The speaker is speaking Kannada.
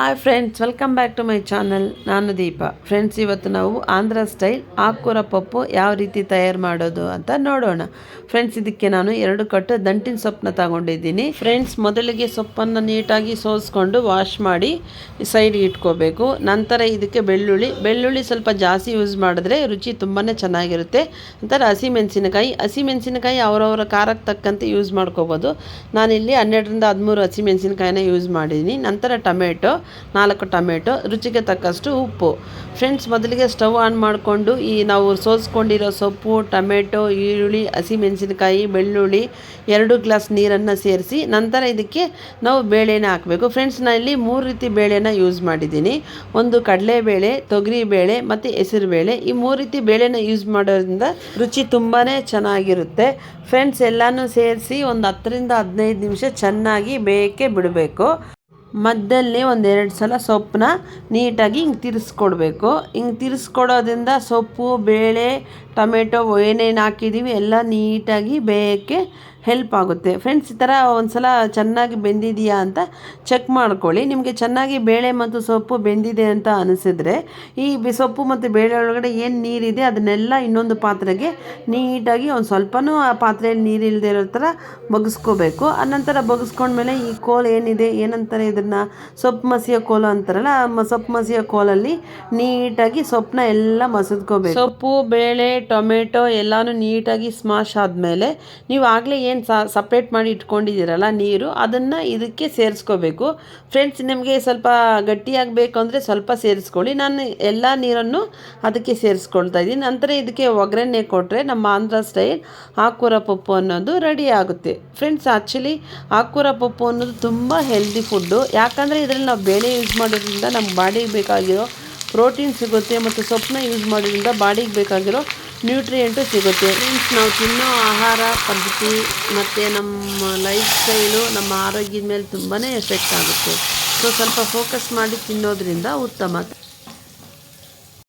Hi friends welcome back to my channel ನಾನು ದೀಪ. ಫ್ರೆಂಡ್ಸ್ ಇವತ್ತು ನಾವು ಆಂಧ್ರ ಸ್ಟೈಲ್ ಆಕೂರ ಪಪ್ಪು ಯಾವ ರೀತಿ ತಯಾರು ಮಾಡೋದು ಅಂತ ನೋಡೋಣ. ಫ್ರೆಂಡ್ಸ್ ಇದಕ್ಕೆ ನಾನು ಎರಡು ಕಟ್ಟು ದಂಟಿನ ಸೊಪ್ಪನ್ನ ತಗೊಂಡಿದ್ದೀನಿ. ಫ್ರೆಂಡ್ಸ್ ಮೊದಲಿಗೆ ಸೊಪ್ಪನ್ನು ನೀಟಾಗಿ ಸೋಸ್ಕೊಂಡು ವಾಶ್ ಮಾಡಿ ಸೈಡ್ಗೆ ಇಟ್ಕೋಬೇಕು. ನಂತರ ಇದಕ್ಕೆ ಬೆಳ್ಳುಳ್ಳಿ. ಬೆಳ್ಳುಳ್ಳಿ ಸ್ವಲ್ಪ ಜಾಸ್ತಿ ಯೂಸ್ ಮಾಡಿದ್ರೆ ರುಚಿ ತುಂಬಾ ಚೆನ್ನಾಗಿರುತ್ತೆ ನಂತರ ಹಸಿಮೆಣಸಿನಕಾಯಿ ಹಸಿಮೆಣಸಿನಕಾಯಿ ಅವರವರ ಖಾರಕ್ಕೆ ತಕ್ಕಂತೆ ಯೂಸ್ ಮಾಡ್ಕೋಬೋದು. ನಾನಿಲ್ಲಿ ಹನ್ನೆರಡರಿಂದ ಹದಿಮೂರು ಹಸಿಮೆಣಸಿನಕಾಯಿನ ಯೂಸ್ ಮಾಡಿದ್ದೀನಿ. ನಂತರ ಟೊಮೆಟೊ. ನಾಲ್ಕು ಟೊಮೆಟೊ, ರುಚಿಗೆ ತಕ್ಕಷ್ಟು ಉಪ್ಪು. ಫ್ರೆಂಡ್ಸ್, ಮೊದಲಿಗೆ ಸ್ಟವ್ ಆನ್ ಮಾಡಿಕೊಂಡು ಈ ನಾವು ಸೋಸ್ಕೊಂಡಿರೋ ಸೊಪ್ಪು, ಟೊಮೆಟೊ, ಈರುಳ್ಳಿ ಹಸಿಮೆಣಸಿನಕಾಯಿ ಬೆಳ್ಳುಳ್ಳಿ ಎರಡು ಗ್ಲಾಸ್ ನೀರನ್ನು ಸೇರಿಸಿ ನಂತರ ಇದಕ್ಕೆ ನಾವು ಬೇಳೆನ ಹಾಕಬೇಕು. ಫ್ರೆಂಡ್ಸ್ ನಾನು ಇಲ್ಲಿ ಮೂರು ರೀತಿ ಬೇಳೆನ ಯೂಸ್ ಮಾಡಿದ್ದೀನಿ. ಒಂದು ಕಡಲೆಬೇಳೆ, ತೊಗರಿಬೇಳೆ ಮತ್ತು ಹೆಸರುಬೇಳೆ. ಈ ಮೂರು ರೀತಿ ಬೇಳೆನ ಯೂಸ್ ಮಾಡೋದ್ರಿಂದ ರುಚಿ ತುಂಬಾ ಚೆನ್ನಾಗಿರುತ್ತೆ. ಫ್ರೆಂಡ್ಸ್, ಎಲ್ಲನೂ ಸೇರಿಸಿ ಒಂದು ಹತ್ತರಿಂದ ಹದಿನೈದು ನಿಮಿಷ ಚೆನ್ನಾಗಿ ಬೇಯಕ್ಕೆ ಬಿಡಬೇಕು. ಮಧ್ಯದಲ್ಲಿ ಒಂದೆರಡು ಸಲ ಸೊಪ್ಪನ್ನ ನೀಟಾಗಿ ಹಿಂಗೆ ತಿರ್ಸ್ಕೊಡ್ಬೇಕು. ಹಿಂಗೆ ತಿರ್ಸ್ಕೊಡೋದ್ರಿಂದ ಸೊಪ್ಪು, ಬೇಳೆ, ಟೊಮೆಟೊ ಏನೇನು ಹಾಕಿದ್ದೀವಿ ಎಲ್ಲ ನೀಟಾಗಿ ಬೇಯಕ್ಕೆ ಹೆಲ್ಪ್ ಆಗುತ್ತೆ. ಫ್ರೆಂಡ್ಸ್, ಈ ಥರ ಒಂದು ಸಲ ಚೆನ್ನಾಗಿ ಬೆಂದಿದೆಯಾ ಅಂತ ಚೆಕ್ ಮಾಡ್ಕೊಳ್ಳಿ. ನಿಮಗೆ ಚೆನ್ನಾಗಿ ಬೇಳೆ ಮತ್ತು ಸೊಪ್ಪು ಬೆಂದಿದೆ ಅಂತ ಅನಿಸಿದ್ರೆ, ಈ ಸೊಪ್ಪು ಮತ್ತು ಬೇಳೆ ಒಳಗಡೆ ಏನು ನೀರಿದೆ ಅದನ್ನೆಲ್ಲ ಇನ್ನೊಂದು ಪಾತ್ರೆಗೆ ನೀಟಾಗಿ ಒಂದು ಸ್ವಲ್ಪನೂ ಆ ಪಾತ್ರೆಯಲ್ಲಿ ನೀರಿಲ್ಲದೆ ಇರೋ ಥರ ಬಗ್ಸ್ಕೋಬೇಕು. ಅನಂತರ ಬಗ್ಸ್ಕೊಂಡ್ಮೇಲೆ ಈ ಕೋಲ್ ಏನಿದೆ ಏನಂತಾರೆ ಇದನ್ನು ಸೊಪ್ಪು ಮಸಿಯ ಕೋಲು ಅಂತಾರಲ್ಲ ಸೊಪ್ಪು ಮಸಿಯ ಕೋಲಲ್ಲಿ ನೀಟಾಗಿ ಸೊಪ್ಪನ್ನ ಎಲ್ಲ ಮಸಿದ್ಕೋಬೇಕು. ಸೊಪ್ಪು, ಬೇಳೆ, ಟೊಮೆಟೊ ಎಲ್ಲನೂ ನೀಟಾಗಿ ಸ್ಮಾಶ್ ಆದಮೇಲೆ ನೀವು ಆಗಲೇ ಏನು ಸಪ್ರೇಟ್ ಮಾಡಿ ಇಟ್ಕೊಂಡಿದ್ದೀರಲ್ಲ ನೀರು, ಅದನ್ನು ಇದಕ್ಕೆ ಸೇರಿಸ್ಕೋಬೇಕು. ಫ್ರೆಂಡ್ಸ್, ನಿಮಗೆ ಸ್ವಲ್ಪ ಗಟ್ಟಿಯಾಗಬೇಕು ಅಂದರೆ ಸ್ವಲ್ಪ ಸೇರಿಸ್ಕೊಳ್ಳಿ. ನಾನು ಎಲ್ಲ ನೀರನ್ನು ಅದಕ್ಕೆ ಸೇರಿಸ್ಕೊಳ್ತಾ ಇದ್ದೀನಿ. ನಂತರ ಇದಕ್ಕೆ ಒಗ್ಗರಣೆ ಕೊಟ್ಟರೆ ನಮ್ಮ ಆಂಧ್ರ ಸ್ಟೈಲ್ ಆಕೂರ ಪಪ್ಪು ಅನ್ನೋದು ರೆಡಿ ಆಗುತ್ತೆ. ಫ್ರೆಂಡ್ಸ್ ಆ್ಯಕ್ಚುಲಿ ಆಕೂರ ಪಪ್ಪು ಅನ್ನೋದು ತುಂಬ ಹೆಲ್ದಿ ಫುಡ್ಡು ಯಾಕಂದರೆ ಇದರಲ್ಲಿ ನಾವು ಬೇಳೆ ಯೂಸ್ ಮಾಡೋದ್ರಿಂದ ನಮ್ಮ ಬಾಡಿಗೆ ಬೇಕಾಗಿರೋ ಪ್ರೋಟೀನ್ ಸಿಗುತ್ತೆ ಮತ್ತು ಸೊಪ್ಪನ್ನ ಯೂಸ್ ಮಾಡೋದ್ರಿಂದ ಬಾಡಿಗೆ ಬೇಕಾಗಿರೋ ನ್ಯೂಟ್ರಿಯೆಂಟು ಸಿಗುತ್ತೆ. ಮೀನ್ಸ್ ನಾವು ತಿನ್ನೋ ಆಹಾರ ಪದ್ಧತಿ ಮತ್ತು ನಮ್ಮ ಲೈಫ್ ಸ್ಟೈಲು ನಮ್ಮ ಆರೋಗ್ಯದ ಮೇಲೆ ತುಂಬಾ ಎಫೆಕ್ಟ್ ಆಗುತ್ತೆ. ಸೊ ಸ್ವಲ್ಪ ಫೋಕಸ್ ಮಾಡಿ ತಿನ್ನೋದ್ರಿಂದ ಉತ್ತಮ.